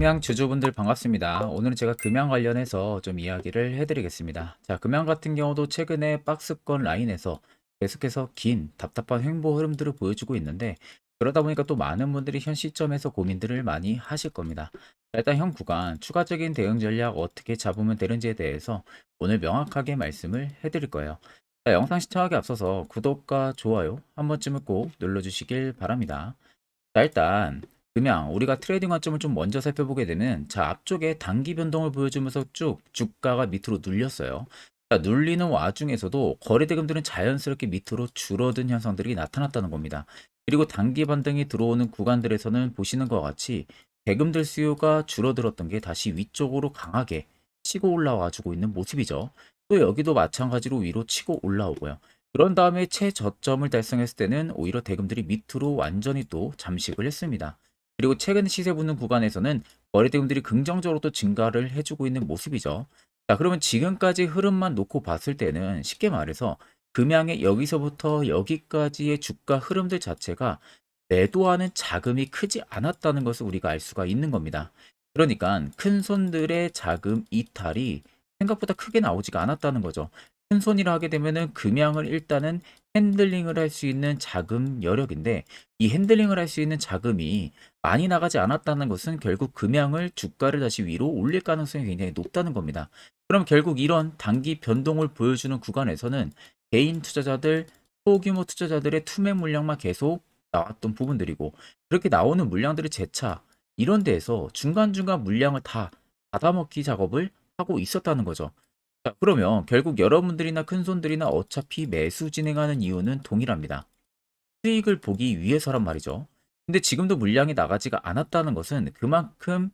금양 주주분들 반갑습니다. 오늘은 제가 금양 관련해서 좀 이야기를 해드리겠습니다. 자, 금양 같은 경우도 최근에 박스권 라인에서 계속해서 긴 답답한 횡보 흐름들을 보여주고 있는데 그러다 보니까 또 많은 분들이 현 시점에서 고민들을 많이 하실 겁니다. 자, 일단 현 구간 추가적인 대응 전략 어떻게 잡으면 되는지에 대해서 오늘 명확하게 말씀을 해드릴 거예요. 자, 영상 시청하기 앞서서 구독과 좋아요 한 번쯤은 꼭 눌러주시길 바랍니다. 자, 일단 금양 우리가 트레이딩 관점을 좀 먼저 살펴보게 되면 자 앞쪽에 단기 변동을 보여주면서 쭉 주가가 밑으로 눌렸어요. 자, 눌리는 와중에서도 거래 대금들은 자연스럽게 밑으로 줄어든 현상들이 나타났다는 겁니다. 그리고 단기 반등이 들어오는 구간들에서는 보시는 것과 같이 대금들 수요가 줄어들었던 게 다시 위쪽으로 강하게 치고 올라와 주고 있는 모습이죠. 또 여기도 마찬가지로 위로 치고 올라오고요. 그런 다음에 최저점을 달성했을 때는 오히려 대금들이 밑으로 완전히 또 잠식을 했습니다. 그리고 최근 시세 붙는 구간에서는 거래 대금들이 긍정적으로 또 증가를 해주고 있는 모습이죠. 자, 그러면 지금까지 흐름만 놓고 봤을 때는 쉽게 말해서 금양의 여기서부터 여기까지의 주가 흐름들 자체가 매도하는 자금이 크지 않았다는 것을 우리가 알 수가 있는 겁니다. 그러니까 큰 손들의 자금 이탈이 생각보다 크게 나오지가 않았다는 거죠. 큰 손이라 하게 되면은 금양을 일단은 핸들링을 할 수 있는 자금 여력인데 이 핸들링을 할 수 있는 자금이 많이 나가지 않았다는 것은 결국 금양을 주가를 다시 위로 올릴 가능성이 굉장히 높다는 겁니다. 그럼 결국 이런 단기 변동을 보여주는 구간에서는 개인 투자자들, 소규모 투자자들의 투매 물량만 계속 나왔던 부분들이고 그렇게 나오는 물량들의 재차 이런 데에서 중간중간 물량을 다 받아먹기 작업을 하고 있었다는 거죠. 자, 그러면 결국 여러분들이나 큰손들이나 어차피 매수 진행하는 이유는 동일합니다. 수익을 보기 위해서란 말이죠. 근데 지금도 물량이 나가지가 않았다는 것은 그만큼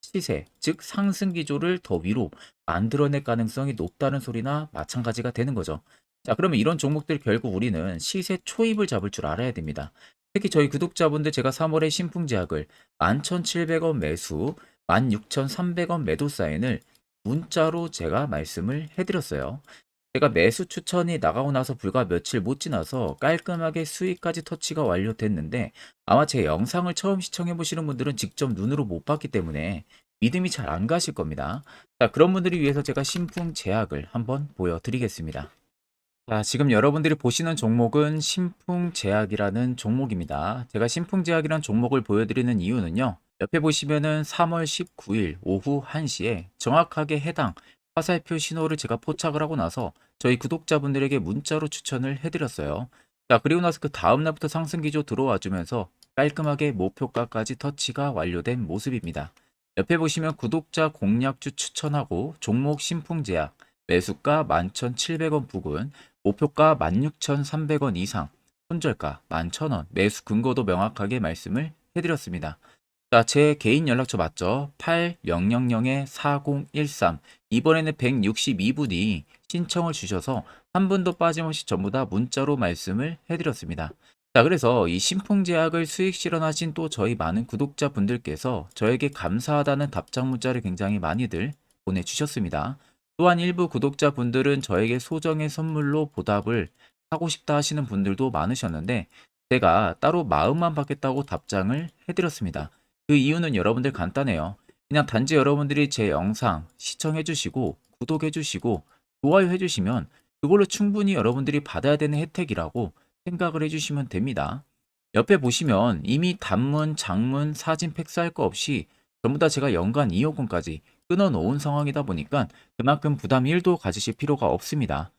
시세, 즉 상승 기조를 더 위로 만들어낼 가능성이 높다는 소리나 마찬가지가 되는 거죠. 자, 그러면 이런 종목들 결국 우리는 시세 초입을 잡을 줄 알아야 됩니다. 특히 저희 구독자분들 제가 3월에 신풍 제약을 11,700원 매수, 16,300원 매도 사인을 문자로 제가 말씀을 해드렸어요. 제가 매수 추천이 나가고 나서 불과 며칠 못 지나서 깔끔하게 수익까지 터치가 완료됐는데 아마 제 영상을 처음 시청해 보시는 분들은 직접 눈으로 못 봤기 때문에 믿음이 잘 안 가실 겁니다. 자, 그런 분들을 위해서 제가 신풍 제약을 한번 보여드리겠습니다. 자, 지금 여러분들이 보시는 종목은 신풍 제약이라는 종목입니다. 제가 신풍 제약이라는 종목을 보여드리는 이유는요. 옆에 보시면은 3월 19일 오후 1시에 정확하게 해당 화살표 신호를 제가 포착을 하고 나서 저희 구독자분들에게 문자로 추천을 해드렸어요. 자, 그리고 나서 그 다음날부터 상승 기조 들어와 주면서 깔끔하게 목표가까지 터치가 완료된 모습입니다. 옆에 보시면 구독자 공략주 추천하고 종목 신풍 제약 매수가 11,700원 부근 목표가 16,300원 이상, 손절가 11,000원, 매수 근거도 명확하게 말씀을 해드렸습니다. 자, 제 개인 연락처 맞죠? 8000-4013. 이번에는 162분이 신청을 주셔서 한 분도 빠짐없이 전부 다 문자로 말씀을 해드렸습니다. 자, 그래서 이 신풍제약을 수익 실현하신 또 저희 많은 구독자분들께서 저에게 감사하다는 답장 문자를 굉장히 많이들 보내주셨습니다. 또한 일부 구독자분들은 저에게 소정의 선물로 보답을 하고 싶다 하시는 분들도 많으셨는데 제가 따로 마음만 받겠다고 답장을 해드렸습니다. 그 이유는 여러분들 간단해요. 그냥 단지 여러분들이 제 영상 시청해주시고 구독해주시고 좋아요 해주시면 그걸로 충분히 여러분들이 받아야 되는 혜택이라고 생각을 해주시면 됩니다. 옆에 보시면 이미 단문, 장문, 사진 팩스할 거 없이 전부 다 제가 연간 2억 원까지 끊어놓은 상황이다 보니까 그만큼 부담 1도 가지실 필요가 없습니다.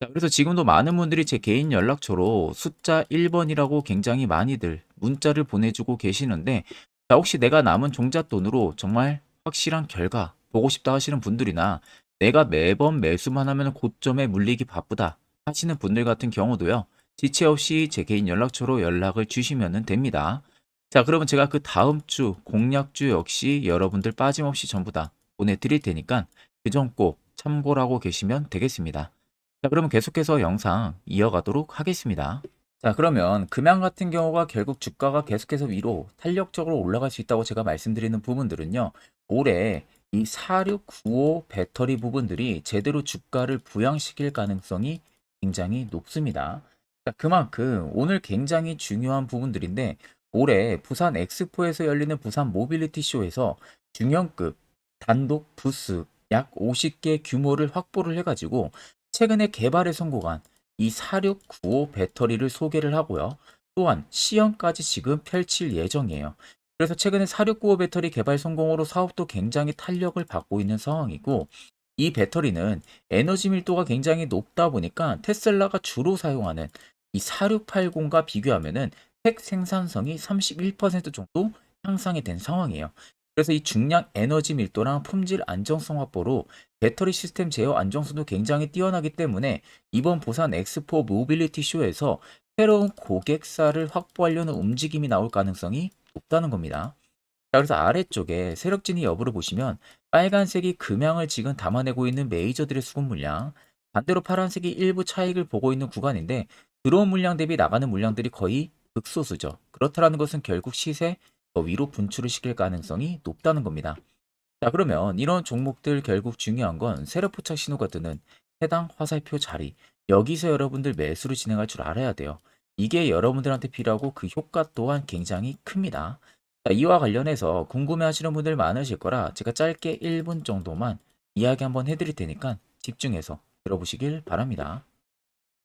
자, 그래서 지금도 많은 분들이 제 개인 연락처로 숫자 1번이라고 굉장히 많이들 문자를 보내주고 계시는데 자, 혹시 내가 남은 종잣돈으로 정말 확실한 결과 보고 싶다 하시는 분들이나 내가 매번 매수만 하면 고점에 물리기 바쁘다 하시는 분들 같은 경우도요. 지체 없이 제 개인 연락처로 연락을 주시면 됩니다. 자, 그러면 제가 그 다음 주 공략주 역시 여러분들 빠짐없이 전부 다 보내드릴 테니까 그점 꼭 참고라고 계시면 되겠습니다. 자, 그러면 계속해서 영상 이어가도록 하겠습니다. 자, 그러면 금양 같은 경우가 결국 주가가 계속해서 위로 탄력적으로 올라갈 수 있다고 제가 말씀드리는 부분들은요. 올해 이 4695 배터리 부분들이 제대로 주가를 부양시킬 가능성이 굉장히 높습니다. 자, 그만큼 오늘 굉장히 중요한 부분들인데 올해 부산 엑스포에서 열리는 부산 모빌리티 쇼에서 중형급 단독 부스 약 50개 규모를 확보를 해가지고 최근에 개발에 성공한 이 4695 배터리를 소개를 하고요. 또한 시연까지 지금 펼칠 예정이에요. 그래서 최근에 4695 배터리 개발 성공으로 사업도 굉장히 탄력을 받고 있는 상황이고 이 배터리는 에너지 밀도가 굉장히 높다 보니까 테슬라가 주로 사용하는 이 4680과 비교하면은 팩 생산성이 31% 정도 향상이 된 상황이에요. 그래서 이 중량 에너지 밀도랑 품질 안정성 확보로 배터리 시스템 제어 안정성도 굉장히 뛰어나기 때문에 이번 부산 엑스포 모빌리티 쇼에서 새로운 고객사를 확보하려는 움직임이 나올 가능성이 높다는 겁니다. 자, 그래서 아래쪽에 세력진위 여부를 보시면 빨간색이 금양을 지금 담아내고 있는 메이저들의 수급 물량, 반대로 파란색이 일부 차익을 보고 있는 구간인데 들어온 물량 대비 나가는 물량들이 거의 극소수죠. 그렇다라는 것은 결국 시세 더 위로 분출을 시킬 가능성이 높다는 겁니다. 자, 그러면 이런 종목들 결국 중요한 건 세력 포착 신호가 뜨는 해당 화살표 자리. 여기서 여러분들 매수를 진행할 줄 알아야 돼요. 이게 여러분들한테 필요하고 그 효과 또한 굉장히 큽니다. 자, 이와 관련해서 궁금해 하시는 분들 많으실 거라 제가 짧게 1분 정도만 이야기 한번 해드릴 테니까 집중해서 들어보시길 바랍니다.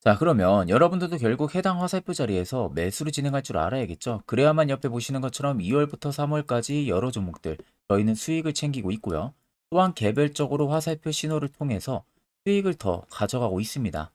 자, 그러면 여러분들도 결국 해당 화살표 자리에서 매수를 진행할 줄 알아야겠죠? 그래야만 옆에 보시는 것처럼 2월부터 3월까지 여러 종목들 저희는 수익을 챙기고 있고요. 또한 개별적으로 화살표 신호를 통해서 수익을 더 가져가고 있습니다.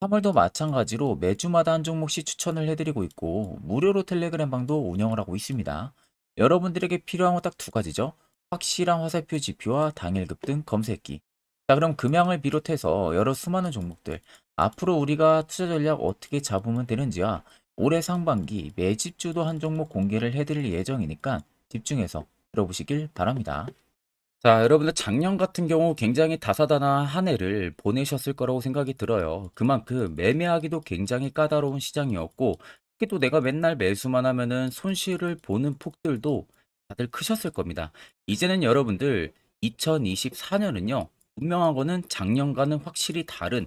3월도 마찬가지로 매주마다 한 종목씩 추천을 해드리고 있고 무료로 텔레그램 방도 운영을 하고 있습니다. 여러분들에게 필요한 건 딱 두 가지죠. 확실한 화살표 지표와 당일 급등 검색기. 자, 그럼 금양을 비롯해서 여러 수많은 종목들 앞으로 우리가 투자 전략 어떻게 잡으면 되는지와 올해 상반기 매집주도 한 종목 공개를 해드릴 예정이니까 집중해서 들어보시길 바랍니다. 자, 여러분들 작년 같은 경우 굉장히 다사다난한 한 해를 보내셨을 거라고 생각이 들어요. 그만큼 매매하기도 굉장히 까다로운 시장이었고, 특히 또 내가 맨날 매수만 하면은 손실을 보는 폭들도 다들 크셨을 겁니다. 이제는 여러분들 2024년은요, 분명한 거는 작년과는 확실히 다른